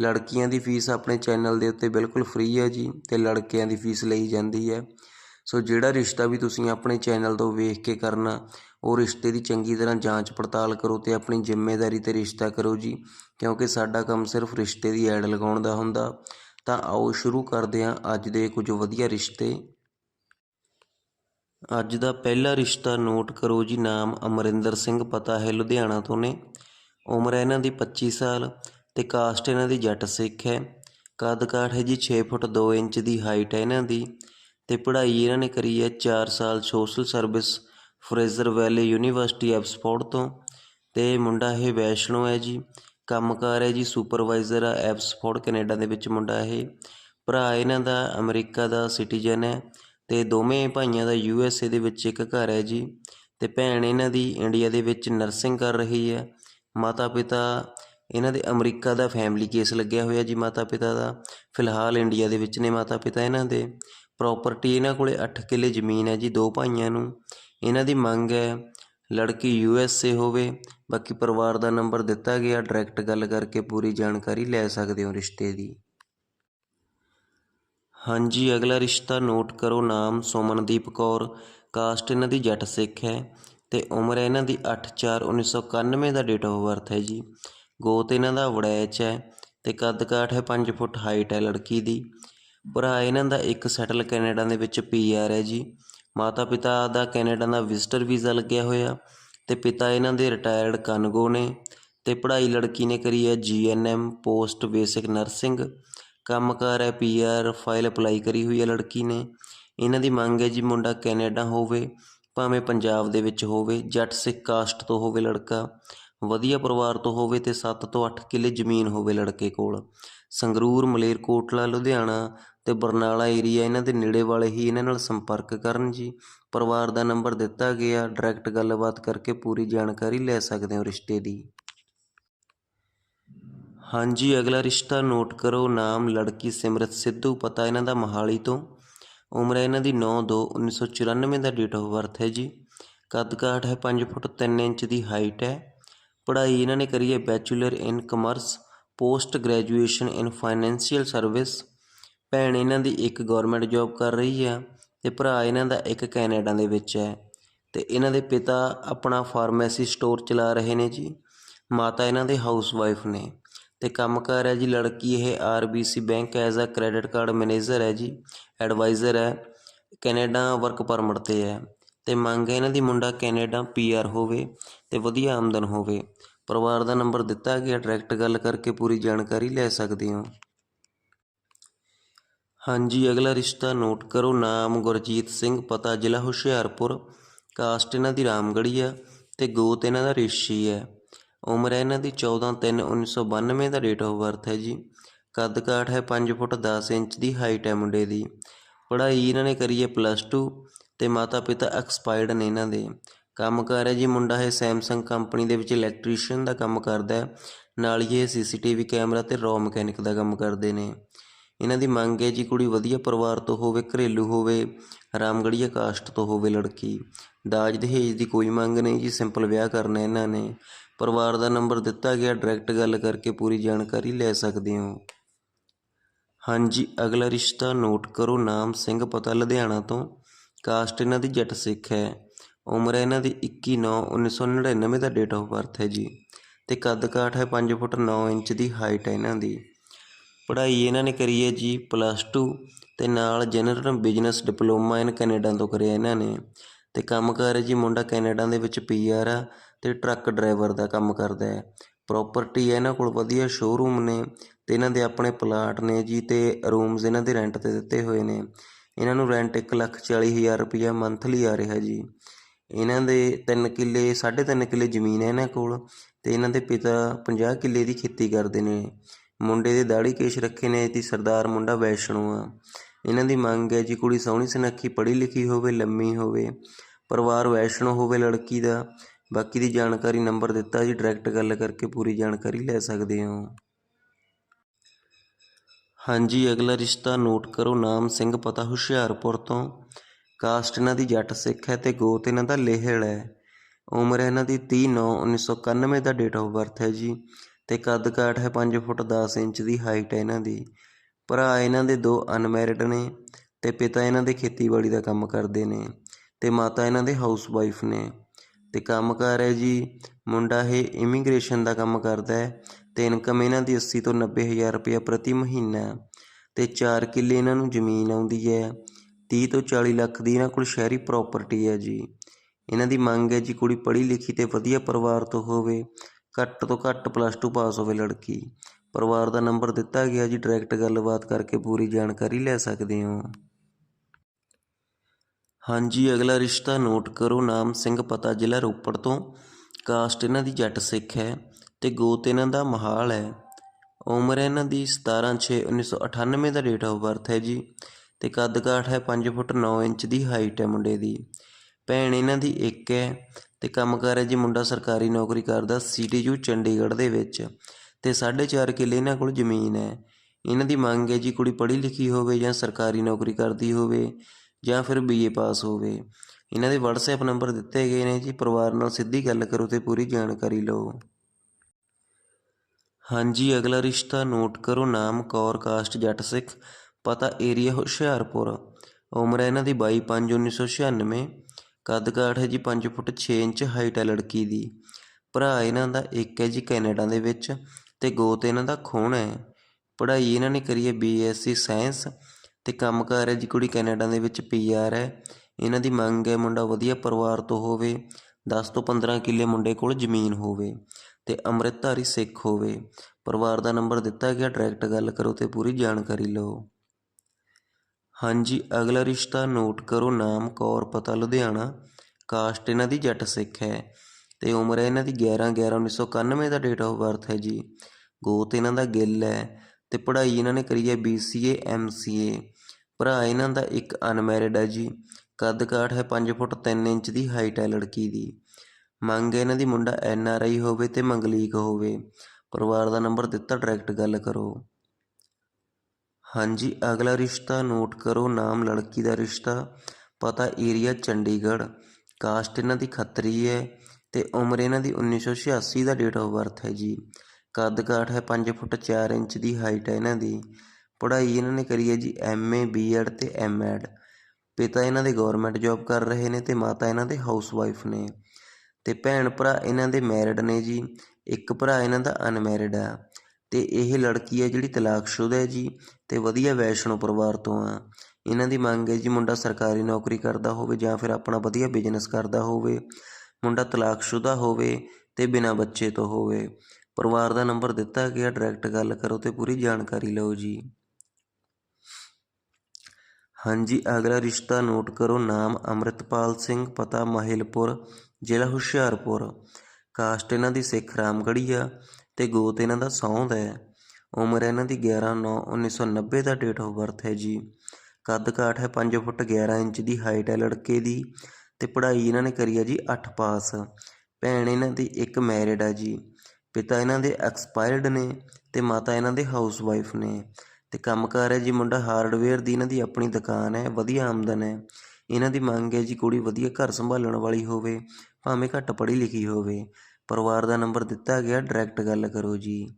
ਲੜਕੀਆਂ ਦੀ ਫੀਸ ਆਪਣੇ ਚੈਨਲ ਦੇ ਉੱਤੇ ਬਿਲਕੁਲ ਫ੍ਰੀ ਹੈ ਜੀ ਤੇ ਲੜਕਿਆਂ ਦੀ ਫੀਸ ਲਈ ਜਾਂਦੀ ਹੈ। ਸੋ ਜਿਹੜਾ ਰਿਸ਼ਤਾ ਵੀ ਤੁਸੀਂ ਆਪਣੇ ਚੈਨਲ ਤੋਂ ਵੇਖ ਕੇ ਕਰਨਾ, ਉਹ ਰਿਸ਼ਤੇ ਦੀ ਚੰਗੀ ਤਰ੍ਹਾਂ ਜਾਂਚ ਪੜਤਾਲ ਕਰੋ ਤੇ ਆਪਣੀ ਜ਼ਿੰਮੇਵਾਰੀ ਤੇ ਰਿਸ਼ਤਾ ਕਰੋ ਜੀ, ਕਿਉਂਕਿ ਸਾਡਾ ਕੰਮ ਸਿਰਫ ਰਿਸ਼ਤੇ ਦੀ ਐਡ ਲਗਾਉਣ ਦਾ ਹੁੰਦਾ। ਤਾਂ ਆਓ ਸ਼ੁਰੂ ਕਰਦੇ ਹਾਂ ਅੱਜ ਦੇ ਕੁਝ ਵਧੀਆ ਰਿਸ਼ਤੇ। ਅੱਜ ਦਾ ਪਹਿਲਾ ਰਿਸ਼ਤਾ ਨੋਟ ਕਰੋ ਜੀ, ਨਾਮ ਅਮਰਿੰਦਰ ਸਿੰਘ, ਪਤਾ ਹੈ ਲੁਧਿਆਣਾ ਤੋਂ ਨੇ। ਉਮਰ ਹੈ ਇਹਨਾਂ ਦੀ 25 ਸਾਲ। ਤੇ ਕਾਸਟ ਇਹਨਾਂ ਦੀ ਜੱਟ ਸਿੱਖ ਹੈ। ਕੱਦ ਕਾਠ ਹੈ ਜੀ 6 ਫੁੱਟ 2 ਇੰਚ ਦੀ ਹਾਈਟ ਹੈ ਇਹਨਾਂ ਦੀ ਤੇ ਪੜ੍ਹਾਈ ਇਹਨਾਂ ਨੇ ਕਰੀ ਹੈ 4 ਸਾਲ social service Fraser Valley University Abbotsford ਤੋਂ। ਤੇ ਮੁੰਡਾ ਇਹ ਵੈਸ਼ਨੋ ਹੈ ਜੀ। ਕੰਮਕਾਰ ਹੈ ਜੀ ਸੁਪਰਵਾਈਜ਼ਰ ਆ ਐਪਸਫੋਰਡ ਕੈਨੇਡਾ ਦੇ ਵਿੱਚ ਮੁੰਡਾ ਇਹ। ਭਰਾ ਇਹਨਾਂ ਦਾ ਅਮਰੀਕਾ ਦਾ ਸਿਟੀਜ਼ਨ ਹੈ ਤੇ ਦੋਵੇਂ ਭਾਈਆਂ ਦਾ ਯੂ ਐਸ ਏ ਦੇ ਵਿੱਚ ਇੱਕ ਘਰ ਹੈ ਜੀ। ਤੇ ਭੈਣ ਇਹਨਾਂ ਦੀ ਇੰਡੀਆ ਦੇ ਵਿੱਚ ਨਰਸਿੰਗ ਕਰ ਰਹੀ ਹੈ। ਮਾਤਾ ਪਿਤਾ ਇਹਨਾਂ ਦੇ ਅਮਰੀਕਾ ਦਾ ਫੈਮਿਲੀ ਕੇਸ ਲੱਗਿਆ ਹੋਇਆ ਜੀ ਮਾਤਾ ਪਿਤਾ ਦਾ। ਫਿਲਹਾਲ ਇੰਡੀਆ ਦੇ ਵਿੱਚ ਨੇ ਮਾਤਾ ਪਿਤਾ ਇਹਨਾਂ ਦੇ। ਪ੍ਰਾਪਰਟੀ ਇਹਨਾਂ ਕੋਲੇ 8 ਕਿੱਲੇ ਜ਼ਮੀਨ ਹੈ ਜੀ, ਦੋ ਭਾਈਆਂ ਨੂੰ। ਇਹਨਾਂ ਦੀ ਮੰਗ ਹੈ ਲੜਕੀ ਯੂ ਐਸ ਏ ਹੋਵੇ। ਬਾਕੀ ਪਰਿਵਾਰ ਦਾ ਨੰਬਰ ਦਿੱਤਾ ਗਿਆ ਡਾਇਰੈਕਟ ਗੱਲ ਕਰਕੇ ਪੂਰੀ ਜਾਣਕਾਰੀ ਲੈ ਸਕਦੇ ਹੋ ਰਿਸ਼ਤੇ ਦੀ। ਹਾਂਜੀ, ਅਗਲਾ ਰਿਸ਼ਤਾ ਨੋਟ ਕਰੋ, ਨਾਮ ਸੁਮਨਦੀਪ ਕੌਰ। ਕਾਸਟ ਇਹਨਾਂ ਦੀ ਜੱਟ ਸਿੱਖ ਹੈ ਤੇ ਉਮਰ ਹੈ ਇਹਨਾਂ ਦੀ 8/4/1991 ਦਾ ਡੇਟ ਆਫ ਬਰਥ ਹੈ ਜੀ। ਗੋਤ ਇਹਨਾਂ ਦਾ ਵੜੈਚ ਹੈ ਤੇ ਕੱਦ ਕਾਠ ਹੈ 5 ਫੁੱਟ ਹਾਈਟ ਹੈ ਲੜਕੀ ਦੀ। ਭਰਾ ਇਹਨਾਂ ਦਾ ਇੱਕ ਸੈਟਲ ਕੈਨੇਡਾ ਦੇ ਵਿੱਚ ਪੀਆਰ ਹੈ ਜੀ। ਮਾਤਾ ਪਿਤਾ ਦਾ ਕੈਨੇਡਾ ਦਾ ਵਿਜ਼ਟਰ ਵੀਜ਼ਾ ਲੱਗਿਆ ਹੋਇਆ ਤੇ ਪਿਤਾ ਇਹਨਾਂ ਦੇ ਰਿਟਾਇਰਡ ਕਨਗੋ ਨੇ ਤੇ ਪੜ੍ਹਾਈ ਲੜਕੀ ਨੇ ਕਰੀ ਹੈ ਜੀਐਨਐਮ ਪੋਸਟ ਬੇਸਿਕ ਨਰਸਿੰਗ ਕੰਮਕਾਰ ਹੈ ਪੀਆਰ ਫਾਈਲ ਅਪਲਾਈ ਕਰੀ ਹੋਈ ਹੈ ਲੜਕੀ ਨੇ। ਇਹਨਾਂ ਦੀ ਮੰਗ ਹੈ ਜੀ ਮੁੰਡਾ ਕੈਨੇਡਾ ਹੋਵੇ, ਭਾਵੇਂ ਪੰਜਾਬ ਦੇ ਵਿੱਚ ਹੋਵੇ, ਜੱਟ ਸਿੱਖ ਕਾਸਟ ਤੋਂ ਹੋਵੇ ਲੜਕਾ। ਵਧੀਆ ਪਰਿਵਾਰ ਤੋਂ ਹੋਵੇ ਤੇ 7 ਤੋਂ 8 ਕਿੱਲੇ ਜ਼ਮੀਨ ਹੋਵੇ ਲੜਕੇ ਕੋਲ। ਸੰਗਰੂਰ ਮਲੇਰਕੋਟਲਾ ਲੁਧਿਆਣਾ ਤੇ ਬਰਨਾਲਾ ਏਰੀਆ ਇਹਨਾਂ ਦੇ ਨੇੜੇ ਵਾਲੇ ਹੀ ਇਹਨਾਂ ਨਾਲ ਸੰਪਰਕ ਕਰਨ ਜੀ। ਪਰਿਵਾਰ ਦਾ ਨੰਬਰ ਦਿੱਤਾ ਗਿਆ ਡਾਇਰੈਕਟ ਗੱਲਬਾਤ ਕਰਕੇ ਪੂਰੀ ਜਾਣਕਾਰੀ ਲੈ ਸਕਦੇ ਹੋ ਰਿਸ਼ਤੇ ਦੀ। ਹਾਂਜੀ, ਅਗਲਾ ਰਿਸ਼ਤਾ ਨੋਟ ਕਰੋ, ਨਾਮ ਲੜਕੀ ਸਿਮਰਤ ਸਿੱਧੂ, ਪਤਾ ਇਹਨਾਂ ਦਾ ਮਹਾਲੀ ਤੋਂ। ਉਮਰ ਹੈ ਇਹਨਾਂ ਦੀ 9/2/1994 ਦਾ ਡੇਟ ਆਫ ਬਰਥ ਹੈ ਜੀ। ਕੱਦ ਕਾਠ ਹੈ 5 ਫੁੱਟ 3 ਇੰਚ ਦੀ ਹਾਈਟ ਹੈ। ਪੜ੍ਹਾਈ ਇਹਨਾਂ ਨੇ ਕਰੀ ਹੈ bachelor in commerce post graduation in financial service ਭੈਣ ਇਹਨਾਂ ਦੀ ਇੱਕ ਗਵਰਨਮੈਂਟ ਜੌਬ ਕਰ ਰਹੀ ਆ ਤੇ ਭਰਾ ਇਹਨਾਂ ਦਾ ਇੱਕ ਕੈਨੇਡਾ ਦੇ ਵਿੱਚ ਹੈ। ਤੇ ਇਹਨਾਂ ਦੇ ਪਿਤਾ ਆਪਣਾ ਫਾਰਮੇਸੀ ਸਟੋਰ ਚਲਾ ਰਹੇ ਨੇ ਜੀ। ਮਾਤਾ ਇਹਨਾਂ ਦੇ ਹਾਊਸ ਵਾਈਫ ਨੇ। ਤੇ ਕੰਮਕਾਰ ਹੈ ਜੀ, ਲੜਕੀ ਇਹ RBC bank as a credit card manager ਹੈ ਜੀ ਐਡਵਾਈਜ਼ਰ ਹੈ। ਕੈਨੇਡਾ ਵਰਕ ਪਰਮਿਟ ਤੇ ਹੈ। ਤੇ ਮੰਗ ਹੈ ਇਹਨਾਂ ਦੀ ਮੁੰਡਾ ਕੈਨੇਡਾ ਪੀਆਰ ਹੋਵੇ ਤੇ ਵਧੀਆ ਆਮਦਨ ਹੋਵੇ। ਪਰਿਵਾਰ ਦਾ ਨੰਬਰ ਦਿੱਤਾ ਗਿਆ ਡਾਇਰੈਕਟ ਗੱਲ ਕਰਕੇ ਪੂਰੀ ਜਾਣਕਾਰੀ ਲੈ ਸਕਦੇ ਹੋ। ਹਾਂਜੀ, ਅਗਲਾ ਰਿਸ਼ਤਾ ਨੋਟ ਕਰੋ, ਨਾਮ ਗੁਰਜੀਤ ਸਿੰਘ, ਪਤਾ ਜ਼ਿਲ੍ਹਾ ਹੁਸ਼ਿਆਰਪੁਰ। ਕਾਸਟ ਇਹਨਾਂ ਦੀ ਰਾਮਗੜੀ ਆ ਤੇ ਗੋਤ ਇਹਨਾਂ ਦਾ ਰਿਸ਼ੀ ਹੈ ਉਮਰ ਹੈ ਇਹਨਾਂ ਦੀ 14/3/1992 ਦਾ ਡੇਟ ਆਫ ਬਰਥ ਹੈ ਜੀ। ਕੱਦ ਕਾਠ ਹੈ 5 ਫੁੱਟ 10 ਇੰਚ ਦੀ ਹਾਈਟ ਹੈ ਮੁੰਡੇ ਦੀ। ਪੜ੍ਹਾਈ ਇਹਨਾਂ ਨੇ ਕਰੀ ਹੈ ਪਲੱਸ 2 ਅਤੇ ਮਾਤਾ ਪਿਤਾ ਐਕਸਪਾਇਰਡ ਨੇ ਇਹਨਾਂ ਦੇ। ਕੰਮ ਕਰ ਹੈ ਜੀ ਮੁੰਡਾ ਹੈ ਸੈਮਸੰਗ ਕੰਪਨੀ ਦੇ ਵਿੱਚ ਇਲੈਕਟ੍ਰੀਸ਼ੀਅਨ ਦਾ ਕੰਮ ਕਰਦਾ ਹੈ। ਨਾਲ ਹੀ ਇਹ ਸੀਸੀਟੀਵੀ ਕੈਮਰਾ ਤੇ ਰੋ ਮਕੈਨਿਕ ਦਾ ਕੰਮ ਕਰਦੇ ਨੇ। ਇਹਨਾਂ ਦੀ ਮੰਗ ਹੈ ਜੀ ਕੁੜੀ ਵਧੀਆ ਪਰਿਵਾਰ ਤੋਂ ਹੋਵੇ, ਘਰੇਲੂ ਹੋਵੇ ਰਾਮਗੜੀਆ ਕਾਸਟ ਤੋਂ ਹੋਵੇ ਲੜਕੀ। ਦਾਜ ਦਹੇਜ ਦੀ ਕੋਈ ਮੰਗ ਨਹੀਂ ਜੀ, ਸਿੰਪਲ ਵਿਆਹ ਕਰਨਾ ਇਹਨਾਂ ਨੇ। ਪਰਿਵਾਰ ਦਾ ਨੰਬਰ ਦਿੱਤਾ ਗਿਆ, ਡਾਇਰੈਕਟ ਗੱਲ ਕਰਕੇ ਪੂਰੀ ਜਾਣਕਾਰੀ ਲੈ ਸਕਦੇ ਹੋ। ਹਾਂਜੀ, ਅਗਲਾ ਰਿਸ਼ਤਾ ਨੋਟ ਕਰੋ, ਨਾਮ ਸਿੰਘ ਪਤਾ ਲੁਧਿਆਣਾ ਤੋਂ। ਕਾਸਟ ਇਹਨਾਂ ਦੀ ਜੱਟ ਸਿੱਖ ਹੈ। ਉਮਰ ਹੈ ਇਹਨਾਂ ਦੀ 21/9/1999 ਦਾ ਡੇਟ ਆਫ ਬਰਥ ਹੈ ਜੀ। ਤੇ ਕੱਦ ਕਾਠ ਹੈ 5 ਫੁੱਟ 9 ਇੰਚ ਦੀ ਹਾਈਟ ਹੈ ਇਹਨਾਂ ਦੀ। ਪੜ੍ਹਾਈ ਇਹਨਾਂ ਨੇ ਕਰੀ ਹੈ ਜੀ ਪਲੱਸ 2 ਤੇ ਨਾਲ general business diploma in Canada ਤੋਂ ਕਰਿਆ ਇਹਨਾਂ ਨੇ। ਤੇ ਕੰਮ ਕਰ ਹੈ ਜੀ ਮੁੰਡਾ ਕੈਨੇਡਾ ਦੇ ਵਿੱਚ ਪੀਆਰ ਆ ਤੇ ਟਰੱਕ ਡਰਾਈਵਰ ਦਾ ਕੰਮ ਕਰਦਾ ਹੈ। ਪ੍ਰਾਪਰਟੀ ਹੈ ਇਹਨਾਂ ਕੋਲ ਵਧੀਆ ਸ਼ੋਰੂਮ ਨੇ ਤੇ ਇਹਨਾਂ ਦੇ ਆਪਣੇ ਪਲਾਟ ਨੇ ਜੀ ਤੇ ਰੂਮਸ ਇਹਨਾਂ ਦੇ ਰੈਂਟ ਤੇ ਦਿੱਤੇ ਹੋਏ ਨੇ। ਇਹਨਾਂ ਨੂੰ ਰੈਂਟ 140000 ਰੁਪਇਆ ਮੰਥਲੀ ਆ ਰਿਹਾ ਜੀ। ਇਹਨਾਂ ਦੇ 3 ਕਿੱਲੇ 3.5 ਕਿੱਲੇ ਜ਼ਮੀਨ ਹੈ ਇਹਨਾਂ ਕੋਲ ਤੇ ਇਹਨਾਂ ਦੇ ਪਿਤਾ 50 ਕਿੱਲੇ ਦੀ ਖੇਤੀ ਕਰਦੇ ਨੇ। ਮੁੰਡੇ ਦੇ ਦਾੜੀ ਕੇਸ਼ ਰੱਖੇ ਨੇ ਜੀ ਸਰਦਾਰ ਮੁੰਡਾ ਵੈਸ਼ਨੂ ਆ। ਇਹਨਾਂ ਦੀ ਮੰਗ ਹੈ ਜੀ ਕੁੜੀ ਸੋਹਣੀ ਸੁਨੱਖੀ, ਪੜ੍ਹੀ ਲਿਖੀ ਹੋਵੇ, ਲੰਮੀ ਹੋਵੇ, ਪਰਿਵਾਰ ਵੈਸ਼ਨੂ ਹੋਵੇ ਲੜਕੀ ਦਾ। ਬਾਕੀ ਦੀ ਜਾਣਕਾਰੀ ਨੰਬਰ ਦਿੱਤਾ ਜੀ ਡਾਇਰੈਕਟ ਗੱਲ ਕਰਕੇ ਪੂਰੀ ਜਾਣਕਾਰੀ ਲੈ ਸਕਦੇ ਹੋ। ਹਾਂਜੀ, ਅਗਲਾ ਰਿਸ਼ਤਾ ਨੋਟ ਕਰੋ। ਨਾਮ ਸਿੰਘ ਪਤਾ ਹੁਸ਼ਿਆਰਪੁਰ ਤੋਂ। ਕਾਸਟ ਇਹਨਾਂ ਦੀ ਜੱਟ ਸਿੱਖ ਹੈ ਤੇ ਗੋਤ ਇਹਨਾਂ ਦਾ ਲੇਹੜ ਹੈ। ਉਮਰ ਹੈ ਇਹਨਾਂ ਦੀ 30 9 1991 ਦਾ ਡੇਟ ਆਫ ਬਰਥ ਹੈ ਜੀ ਤੇ ਕੱਦ ਕਾਠ ਹੈ 5 ਫੁੱਟ 10 ਇੰਚ ਦੀ ਹਾਈਟ ਹੈ ਇਹਨਾਂ ਦੀ। ਭਰਾ ਇਹਨਾਂ ਦੇ ਦੋ ਅਨਮੈਰਿਡ ਨੇ ਤੇ ਪਿਤਾ ਇਹਨਾਂ ਦੇ ਖੇਤੀਬਾੜੀ ਦਾ ਕੰਮ ਕਰਦੇ ਨੇ ਤੇ ਮਾਤਾ ਇਹਨਾਂ ਦੇ ਹਾਊਸ ਵਾਈਫ ਨੇ। ਤੇ ਕੰਮਕਾਰ ਹੈ ਜੀ। ਮੁੰਡਾ ਇਹ ਇਮੀਗ੍ਰੇਸ਼ਨ ਦਾ ਕੰਮ ਕਰਦਾ ਹੈ ਤੇ ਇਨਕਮ ਇਹਨਾਂ ਦੀ 80 ਤੋਂ 90 ਹਜ਼ਾਰ ਰੁਪਇਆ ਪ੍ਰਤੀ ਮਹੀਨਾ ਅਤੇ ਚਾਰ ਕਿੱਲੇ ਇਹਨਾਂ ਨੂੰ ਜ਼ਮੀਨ ਆਉਂਦੀ ਹੈ। ਤੀਹ ਤੋਂ 40 ਲੱਖ ਦੀ ਇਹਨਾਂ ਕੋਲ ਸ਼ਹਿਰੀ ਪ੍ਰਾਪਰਟੀ ਹੈ ਜੀ। ਇਹਨਾਂ ਦੀ ਮੰਗ ਹੈ ਜੀ ਕੁੜੀ ਪੜ੍ਹੀ ਲਿਖੀ ਤੇ ਵਧੀਆ ਪਰਿਵਾਰ ਤੋਂ ਹੋਵੇ। ਘੱਟ ਤੋਂ ਘੱਟ ਪਲੱਸ 2 ਪਾਸ ਹੋਵੇ ਲੜਕੀ। ਪਰਿਵਾਰ ਦਾ ਨੰਬਰ ਦਿੱਤਾ ਗਿਆ ਜੀ ਡਾਇਰੈਕਟ ਗੱਲਬਾਤ ਕਰਕੇ ਪੂਰੀ ਜਾਣਕਾਰੀ ਲੈ ਸਕਦੇ ਹੋ। ਹਾਂਜੀ, ਅਗਲਾ ਰਿਸ਼ਤਾ ਨੋਟ ਕਰੋ। ਨਾਮ ਸਿੰਘ ਪਤਾ ਜ਼ਿਲ੍ਹਾ ਰੋਪੜ ਤੋਂ। ਕਾਸਟ ਇਹਨਾਂ ਦੀ ਜੱਟ ਸਿੱਖ ਹੈ ਤੇ ਗੋਤ ਇਹਨਾਂ ਦਾ ਮਹਾਲ ਹੈ। ਉਮਰ ਇਹਨਾਂ ਦੀ 17 6 1998 ਦਾ ਡੇਟ ਆਫ ਬਰਥ ਹੈ ਜੀ ਤੇ ਕੱਦ ਕਾਠ ਹੈ 5 ਫੁੱਟ 9 ਇੰਚ ਦੀ ਹਾਈਟ ਹੈ ਮੁੰਡੇ ਦੀ। ਭੈਣ ਇਹਨਾਂ ਦੀ ਇੱਕ ਹੈ ਤੇ ਕੰਮਕਾਰ ਹੈ ਜੀ ਮੁੰਡਾ ਸਰਕਾਰੀ ਨੌਕਰੀ ਕਰਦਾ ਸੀਟੀਯੂ ਚੰਡੀਗੜ੍ਹ ਦੇ ਵਿੱਚ ਤੇ 4.5 ਕਿੱਲੇ ਇਹਨਾਂ ਕੋਲ ਜ਼ਮੀਨ ਹੈ। ਇਹਨਾਂ ਦੀ ਮੰਗ ਹੈ ਜੀ ਕੁੜੀ ਪੜ੍ਹੀ ਲਿਖੀ ਹੋਵੇ ਜਾਂ ਸਰਕਾਰੀ ਨੌਕਰੀ ਕਰਦੀ ਹੋਵੇ। ਜਾਂ ਫਿਰ ਬੀਏ ਪਾਸ ਹੋਵੇ। ਇਹਨਾਂ ਦੇ WhatsApp ਨੰਬਰ ਦਿੱਤੇ ਗਏ ਨੇ ਜੀ। ਪਰਿਵਾਰ ਨਾਲ ਸਿੱਧੀ ਗੱਲ ਕਰੋ ਤੇ ਪੂਰੀ ਜਾਣਕਾਰੀ ਲਓ। ਹਾਂਜੀ, ਅਗਲਾ ਰਿਸ਼ਤਾ ਨੋਟ ਕਰੋ। ਨਾਮ ਕੌਰ ਕਾਸਟ ਜੱਟ ਸਿੱਖ, ਪਤਾ ਏਰੀਆ ਹੁਸ਼ਿਆਰਪੁਰ। ਉਮਰ ਹੈ ਇਹਨਾਂ ਦੀ 22 5 1996 ਕੱਦ ਕਾਠ ਹੈ ਜੀ 5 ਫੁੱਟ 6 ਇੰਚ ਹਾਈਟ ਹੈ ਲੜਕੀ ਦੀ। ਭਰਾ ਇਹਨਾਂ ਦਾ ਇੱਕ ਹੈ ਜੀ ਕੈਨੇਡਾ ਦੇ ਵਿੱਚ ਤੇ ਗੋਤ ਇਹਨਾਂ ਦਾ ਖੂਨ ਹੈ। ਪੜ੍ਹਾਈ ਇਹਨਾਂ ਨੇ ਕਰੀ ਹੈ ਬੀਐਸਸੀ ਸਾਇੰਸ ਅਤੇ ਕੰਮ ਕਾਰ ਹੈ ਜੀ ਕੁੜੀ ਕੈਨੇਡਾ ਦੇ ਵਿੱਚ ਪੀਆਰ ਹੈ। ਇਹਨਾਂ ਦੀ ਮੰਗ ਹੈ ਮੁੰਡਾ ਵਧੀਆ ਪਰਿਵਾਰ ਤੋਂ ਹੋਵੇ 10 ਤੋਂ 15 ਕਿੱਲੇ ਮੁੰਡੇ ਕੋਲ ਜ਼ਮੀਨ ਹੋਵੇ ਤੇ ਅੰਮ੍ਰਿਤਧਾਰੀ ਸਿੱਖ ਹੋਵੇ। ਪਰਿਵਾਰ ਦਾ ਨੰਬਰ ਦਿੱਤਾ ਗਿਆ, ਡਾਇਰੈਕਟ ਗੱਲ ਕਰੋ ਤੇ ਪੂਰੀ ਜਾਣਕਾਰੀ ਲਓ। ਹਾਂਜੀ, ਅਗਲਾ ਰਿਸ਼ਤਾ ਨੋਟ ਕਰੋ, ਨਾਮ, ਕੌਰ, ਪਤਾ, ਲੁਧਿਆਣਾ। ਕਾਸਟ ਇਹਨਾਂ ਦੀ ਜੱਟ ਸਿੱਖ ਹੈ ਤੇ ਉਮਰ ਹੈ ਇਹਨਾਂ ਦੀ 11 11 1991 ਦਾ ਡੇਟ ਆਫ ਬਰਥ ਹੈ ਜੀ। ਗੋਤ ਇਹਨਾਂ ਦਾ ਗਿੱਲ ਹੈ। ਅਤੇ ਪੜ੍ਹਾਈ ਇਹਨਾਂ ਨੇ ਕਰੀ ਹੈ B C A M C ਏ ਭਰਾ, ਇਹਨਾਂ ਦਾ ਇੱਕ ਅਨਮੈਰਿਡ ਹੈ ਜੀ। ਕੱਦ ਕਾਠ ਹੈ 5 ਫੁੱਟ 3 ਇੰਚ ਦੀ ਹਾਈਟ ਹੈ ਲੜਕੀ ਦੀ। ਮੰਗ ਇਹਨਾਂ ਦੀ ਮੁੰਡਾ ਐੱਨ ਆਰ ਆਈ ਹੋਵੇ ਤੇ ਮੰਗਲੀਕ ਹੋਵੇ। ਪਰਿਵਾਰ ਦਾ ਨੰਬਰ ਦਿੱਤਾ ਡਾਇਰੈਕਟ ਗੱਲ ਕਰੋ। ਹਾਂਜੀ, ਅਗਲਾ ਰਿਸ਼ਤਾ ਨੋਟ ਕਰੋ, ਨਾਮ ਲੜਕੀ ਦਾ ਰਿਸ਼ਤਾ। ਪਤਾ ਏਰੀਆ ਚੰਡੀਗੜ੍ਹ। ਕਾਸਟ ਇਹਨਾਂ ਦੀ ਖੱਤਰੀ ਹੈ ਤੇ ਉਮਰ ਇਹਨਾਂ ਦੀ 1986 ਦਾ ਡੇਟ ਆਫ ਬਰਥ ਹੈ ਜੀ। ਕੱਦ ਕਾਠ ਹੈ 5 ਫੁੱਟ 4 ਇੰਚ ਦੀ ਹਾਈਟ ਹੈ ਇਹਨਾਂ ਦੀ। ਪੜ੍ਹਾਈ ਇਹਨਾਂ ਨੇ ਕਰੀ ਹੈ ਜੀ ਐਮਏ ਬੀਐਡ ਤੇ ਐਮਐਡ ਪਿਤਾ ਇਹਨਾਂ ਦੇ ਗਵਰਨਮੈਂਟ ਜੌਬ ਕਰ ਰਹੇ ਨੇ ਤੇ ਮਾਤਾ ਇਹਨਾਂ ਦੇ ਹਾਊਸ ਵਾਈਫ ਨੇ। ਤੇ ਭੈਣ ਭਰਾ ਇਹਨਾਂ ਦੇ ਮੈਰਿਡ ਨੇ ਜੀ। ਇੱਕ ਭਰਾ ਇਹਨਾਂ ਦਾ ਅਨਮੈਰਿਡ ਆ ਤੇ ਇਹ ਲੜਕੀ ਹੈ ਜਿਹੜੀ ਤਲਾਕਸ਼ੁਦਾ ਹੈ ਜੀ ਤੇ ਵਧੀਆ ਵੈਸ਼ਨੋ ਪਰਿਵਾਰ ਤੋਂ ਆ। ਇਹਨਾਂ ਦੀ ਮੰਗ ਹੈ ਜੀ ਮੁੰਡਾ ਸਰਕਾਰੀ ਨੌਕਰੀ ਕਰਦਾ ਹੋਵੇ ਜਾਂ ਫਿਰ ਆਪਣਾ ਵਧੀਆ ਬਿਜ਼ਨਸ ਕਰਦਾ ਹੋਵੇ। ਮੁੰਡਾ ਤਲਾਕਸ਼ੁਦਾ ਹੋਵੇ ਤੇ ਬਿਨਾਂ ਬੱਚੇ ਤੋਂ ਹੋਵੇ। ਪਰਿਵਾਰ ਦਾ ਨੰਬਰ ਦਿੱਤਾ ਗਿਆ ਡਾਇਰੈਕਟ ਗੱਲ ਕਰੋ ਤੇ ਪੂਰੀ ਜਾਣਕਾਰੀ ਲਓ ਜੀ। ਹਾਂਜੀ, ਅਗਲਾ ਰਿਸ਼ਤਾ ਨੋਟ ਕਰੋ, ਨਾਮ ਅੰਮ੍ਰਿਤਪਾਲ ਸਿੰਘ, ਪਤਾ ਮਹਿਲਪੁਰ, ਜ਼ਿਲ੍ਹਾ ਹੁਸ਼ਿਆਰਪੁਰ। ਕਾਸਟ ਇਹਨਾਂ ਦੀ ਸਿੱਖ ਰਾਮਗੜ੍ਹੀ ਆ ਤੇ ਗੋਤ ਇਹਨਾਂ ਦਾ ਸੌਂਦ ਹੈ। ਉਮਰ ਇਹਨਾਂ ਦੀ 11 9 1990 ਦਾ ਡੇਟ ਆਫ ਬਰਥ ਹੈ ਜੀ। ਕੱਦ ਕਾਠ ਹੈ 5 ਫੁੱਟ 11 ਇੰਚ ਦੀ ਹਾਈਟ ਹੈ ਲੜਕੇ ਦੀ ਤੇ ਪੜ੍ਹਾਈ ਇਹਨਾਂ ਨੇ ਕਰੀ ਹੈ ਜੀ 8 ਪਾਸ। ਭੈਣ ਇਹਨਾਂ ਦੀ ਇੱਕ ਮੈਰਿਡ ਆ ਜੀ। ਪਿਤਾ ਇਹਨਾਂ ਦੇ ਐਕਸਪਾਇਰਡ ਨੇ ਤੇ ਮਾਤਾ ਇਹਨਾਂ ਦੇ ਹਾਊਸ ਵਾਈਫ ਨੇ। ਤੇ ਕੰਮਕਾਰ ਹੈ ਜੀ ਮੁੰਡਾ ਹਾਰਡਵੇਅਰ ਦੀ ਇਹਨਾਂ ਦੀ ਆਪਣੀ ਦੁਕਾਨ ਹੈ, ਵਧੀਆ ਆਮਦਨ ਹੈ। ਇਹਨਾਂ ਦੀ ਮੰਗ ਹੈ ਜੀ ਕੁੜੀ ਵਧੀਆ ਘਰ ਸੰਭਾਲਣ ਵਾਲੀ ਹੋਵੇ, ਭਾਵੇਂ ਘੱਟ ਪੜ੍ਹੀ ਲਿਖੀ ਹੋਵੇ। ਪਰਿਵਾਰ ਦਾ ਨੰਬਰ ਦਿੱਤਾ ਗਿਆ ਡਾਇਰੈਕਟ ਗੱਲ ਕਰੋ ਜੀ।